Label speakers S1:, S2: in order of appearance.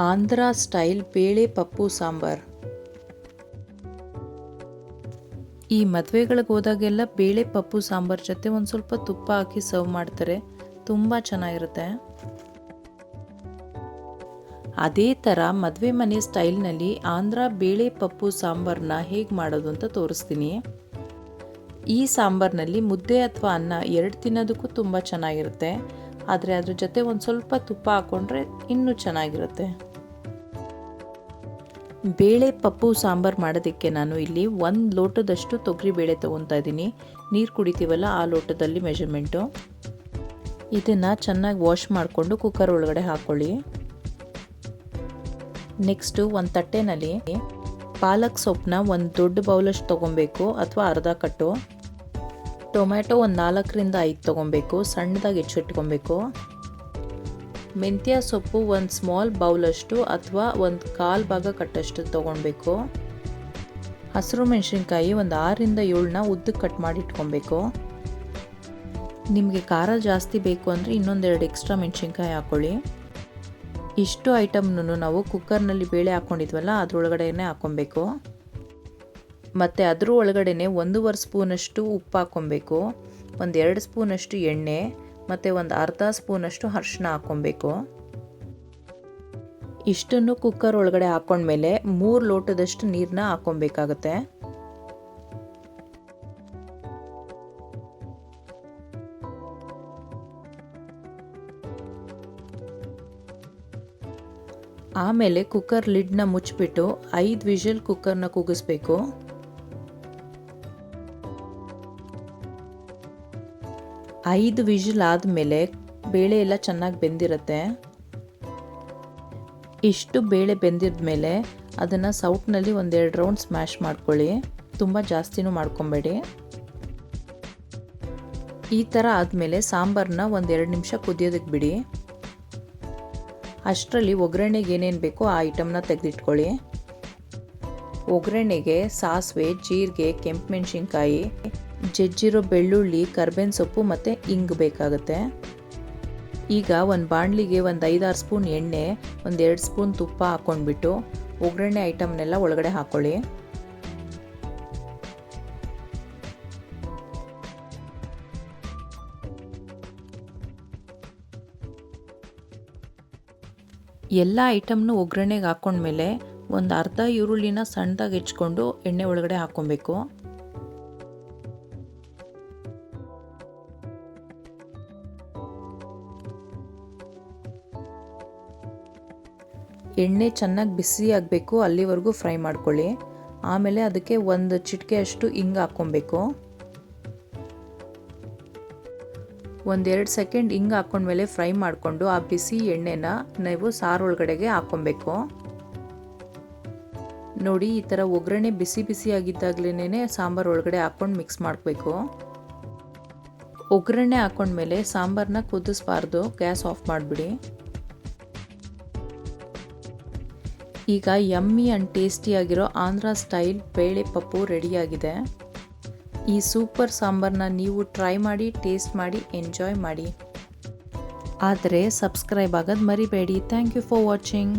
S1: Andhra style ಬೇಳೆ ಪಪ್ಪು ಸಾಂಬಾರ್. ಈ ಮದುವೆಗಳಿಗೆ ಹೋದಾಗೆಲ್ಲ ಬೇಳೆ ಪಪ್ಪು ಸಾಂಬಾರ್ ಜೊತೆ ಒಂದು ಸ್ವಲ್ಪ ತುಪ್ಪ ಹಾಕಿ ಸರ್ವ್ ಮಾಡ್ತಾರೆ. ತುಂಬ ಚೆನ್ನಾಗಿರುತ್ತೆ. ಅದೇ ಥರ ಮದುವೆ ಮನೆ ಸ್ಟೈಲ್ನಲ್ಲಿ ಆಂಧ್ರ ಬೇಳೆ ಪಪ್ಪು ಸಾಂಬಾರನ್ನ ಹೇಗೆ ಮಾಡೋದು ಅಂತ ತೋರಿಸ್ತೀನಿ. ಈ ಸಾಂಬಾರ್ನಲ್ಲಿ ಮುದ್ದೆ ಅಥವಾ ಅನ್ನ ಎರಡು ತಿನ್ನೋದಕ್ಕೂ ತುಂಬ ಚೆನ್ನಾಗಿರುತ್ತೆ. ಆದರೆ ಅದ್ರ ಜೊತೆ ಒಂದು ಸ್ವಲ್ಪ ತುಪ್ಪ ಹಾಕ್ಕೊಂಡ್ರೆ ಇನ್ನೂ ಚೆನ್ನಾಗಿರುತ್ತೆ. ಬೇಳೆ ಪಪ್ಪು ಸಾಂಬಾರು ಮಾಡೋದಕ್ಕೆ ನಾನು ಇಲ್ಲಿ ಒಂದು ಲೋಟದಷ್ಟು ತೊಗರಿ ಬೇಳೆ ತೊಗೊತಾ ಇದ್ದೀನಿ. ನೀರು ಕುಡಿತೀವಲ್ಲ ಆ ಲೋಟದಲ್ಲಿ ಮೆಷರ್ಮೆಂಟು ಇದನ್ನು ಚೆನ್ನಾಗಿ ವಾಶ್ ಮಾಡಿಕೊಂಡು ಕುಕ್ಕರ್ ಒಳಗಡೆ ಹಾಕ್ಕೊಳ್ಳಿ ನೆಕ್ಸ್ಟು ಒಂದು ತಟ್ಟೆನಲ್ಲಿ ಪಾಲಕ್ ಸೊಪ್ಪನ್ನ ಒಂದು ದೊಡ್ಡ ಬೌಲಷ್ಟು ತೊಗೊಬೇಕು ಅಥವಾ ಅರ್ಧ ಕಟ್ಟು. ಟೊಮ್ಯಾಟೊ ಒಂದು ನಾಲ್ಕರಿಂದ ಐದು ತೊಗೊಬೇಕು, ಸಣ್ಣದಾಗಿ ಹೆಚ್ಚಿಟ್ಕೊಬೇಕು ಮೆಂತ್ಯ ಸೊಪ್ಪು ಒಂದು ಸ್ಮಾಲ್ ಬೌಲಷ್ಟು ಅಥವಾ ಒಂದು ಕಾಲು ಭಾಗ ಕಟ್ಟಷ್ಟು ತೊಗೊಳ್ಬೇಕು ಹಸಿರು ಮೆಣಸಿನ್ಕಾಯಿ ಒಂದು ಆರರಿಂದ ಏಳನ್ನ ಉದ್ದಕ್ಕೆ ಕಟ್ ಮಾಡಿ ಇಟ್ಕೊಬೇಕು. ನಿಮಗೆ ಖಾರ ಜಾಸ್ತಿ ಬೇಕು ಅಂದರೆ ಇನ್ನೊಂದೆರಡು ಎಕ್ಸ್ಟ್ರಾ ಮೆಣಸಿನ್ಕಾಯಿ ಹಾಕ್ಕೊಳ್ಳಿ ಇಷ್ಟು ಐಟಮ್ನೂ ನಾವು ಕುಕ್ಕರ್ನಲ್ಲಿ ಬೇಳೆ ಹಾಕ್ಕೊಂಡಿದ್ವಲ್ಲ ಅದರೊಳಗಡೆನೇ ಹಾಕ್ಕೊಬೇಕು ಮತ್ತು ಅದರ ಒಳಗಡೆನೆ ಒಂದೂವರೆ ಸ್ಪೂನಷ್ಟು ಉಪ್ಪು ಹಾಕ್ಕೊಬೇಕು ಒಂದು ಎರಡು ಸ್ಪೂನಷ್ಟು ಎಣ್ಣೆ ಮತ್ತು ಒಂದು ಅರ್ಧ ಸ್ಪೂನಷ್ಟು ಅರ್ಶಿನ ಹಾಕ್ಕೊಬೇಕು. ಇಷ್ಟನ್ನು ಕುಕ್ಕರ್ ಒಳಗಡೆ ಹಾಕೊಂಡ್ಮೇಲೆ ಮೂರು ಲೋಟದಷ್ಟು ನೀರನ್ನ ಹಾಕ್ಕೊಬೇಕಾಗತ್ತೆ. ಆಮೇಲೆ ಕುಕ್ಕರ್ ಲಿಡ್ನ ಮುಚ್ಚಿಬಿಟ್ಟು ಐದು ವಿಷಲ್ ಕುಕ್ಕರ್ನ ಕೂಗಿಸ್ಬೇಕು ಐದು ವಿಷಲ್ ಆದಮೇಲೆ ಬೇಳೆ ಎಲ್ಲ ಚೆನ್ನಾಗಿ ಬೆಂದಿರುತ್ತೆ. ಇಷ್ಟು ಬೇಳೆ ಬೆಂದಿದ ಮೇಲೆ ಅದನ್ನು ಸೌಟ್ನಲ್ಲಿ ಒಂದೆರಡು ರೌಂಡ್ ಸ್ಮ್ಯಾಶ್ ಮಾಡ್ಕೊಳ್ಳಿ. ತುಂಬ ಜಾಸ್ತಿನೂ ಮಾಡ್ಕೊಬೇಡಿ. ಈ ಥರ ಆದಮೇಲೆ ಸಾಂಬಾರನ್ನ ಒಂದೆರಡು ನಿಮಿಷ ಕುದಿಯೋದಕ್ಕೆ ಬಿಡಿ. ಅಷ್ಟರಲ್ಲಿ ಒಗ್ಗರಣೆಗೆ ಏನೇನು ಬೇಕೋ ಆ ಐಟಮ್ನ ತೆಗೆದಿಟ್ಕೊಳ್ಳಿ. ಒಗ್ಗರಣೆಗೆ ಸಾಸಿವೆ, ಜೀರಿಗೆ, ಕೆಂಪು ಮೆಣಸಿನ್ಕಾಯಿ ಜಜ್ಜಿರೋ ಬೆಳ್ಳುಳ್ಳಿ, ಕರ್ಬೇವಿನ ಸೊಪ್ಪು ಮತ್ತು ಇಂಗು ಬೇಕಾಗುತ್ತೆ. ಈಗ ಒಂದು ಬಾಣಲಿಗೆ ಒಂದು ಐದಾರು ಸ್ಪೂನ್ ಎಣ್ಣೆ, ಒಂದು ಎರಡು ಸ್ಪೂನ್ ತುಪ್ಪ ಹಾಕ್ಕೊಂಡ್ಬಿಟ್ಟು ಒಗ್ಗರಣೆ ಐಟಮ್ನೆಲ್ಲ ಒಳಗಡೆ ಹಾಕ್ಕೊಳ್ಳಿ ಎಲ್ಲ ಐಟಮ್ನು ಒಗ್ಗರಣೆಗೆ ಹಾಕ್ಕೊಂಡ್ಮೇಲೆ ಒಂದು ಅರ್ಧ ಈರುಳ್ಳಿನ ಸಣ್ಣದಾಗಿ ಹೆಚ್ಕೊಂಡು ಎಣ್ಣೆ ಒಳಗಡೆ ಹಾಕ್ಕೊಬೇಕು. ಎಣ್ಣೆ ಚೆನ್ನಾಗಿ ಬಿಸಿ ಆಗಬೇಕು, ಅಲ್ಲಿವರೆಗೂ ಫ್ರೈ ಮಾಡ್ಕೊಳ್ಳಿ. ಆಮೇಲೆ ಅದಕ್ಕೆ ಒಂದು ಚಿಟಿಕೆ ಅಷ್ಟು ಹಿಂಗೆ ಹಾಕ್ಕೊಬೇಕು. ಒಂದೆರಡು ಸೆಕೆಂಡ್ ಹಿಂಗೆ ಹಾಕ್ಕೊಂಡ್ಮೇಲೆ ಫ್ರೈ ಮಾಡಿಕೊಂಡು ಆ ಬಿಸಿ ಎಣ್ಣೆನ ನೀವು ಸಾರು ಒಳಗಡೆಗೆ ಹಾಕ್ಕೊಬೇಕು. ನೋಡಿ, ಈ ಥರ ಒಗ್ಗರಣೆ ಬಿಸಿ ಬಿಸಿ ಆಗಿದ್ದಾಗಲೇ ಸಾಂಬಾರು ಒಳಗಡೆ ಹಾಕ್ಕೊಂಡು ಮಿಕ್ಸ್ ಮಾಡಬೇಕು. ಒಗ್ಗರಣೆ ಹಾಕ್ಕೊಂಡ್ಮೇಲೆ ಸಾಂಬಾರನ್ನ ಕುದಿಸ್ಬಾರ್ದು, ಗ್ಯಾಸ್ ಆಫ್ ಮಾಡಿಬಿಡಿ. ಈಗ ಯಮ್ಮಿ ಆ್ಯಂಡ್ ಟೇಸ್ಟಿಯಾಗಿರೋ ಆಂಧ್ರ ಸ್ಟೈಲ್ ಬೇಳೆ ಪಪ್ಪು ರೆಡಿಯಾಗಿದೆ ಈ ಸೂಪರ್ ಸಾಂಬಾರನ್ನ ನೀವು ಟ್ರೈ ಮಾಡಿ ಟೇಸ್ಟ್ ಮಾಡಿ ಎಂಜಾಯ್ ಮಾಡಿ. ಆದರೆ ಸಬ್ಸ್ಕ್ರೈಬ್ ಆಗೋದು ಮರಿಬೇಡಿ. Thank you for watching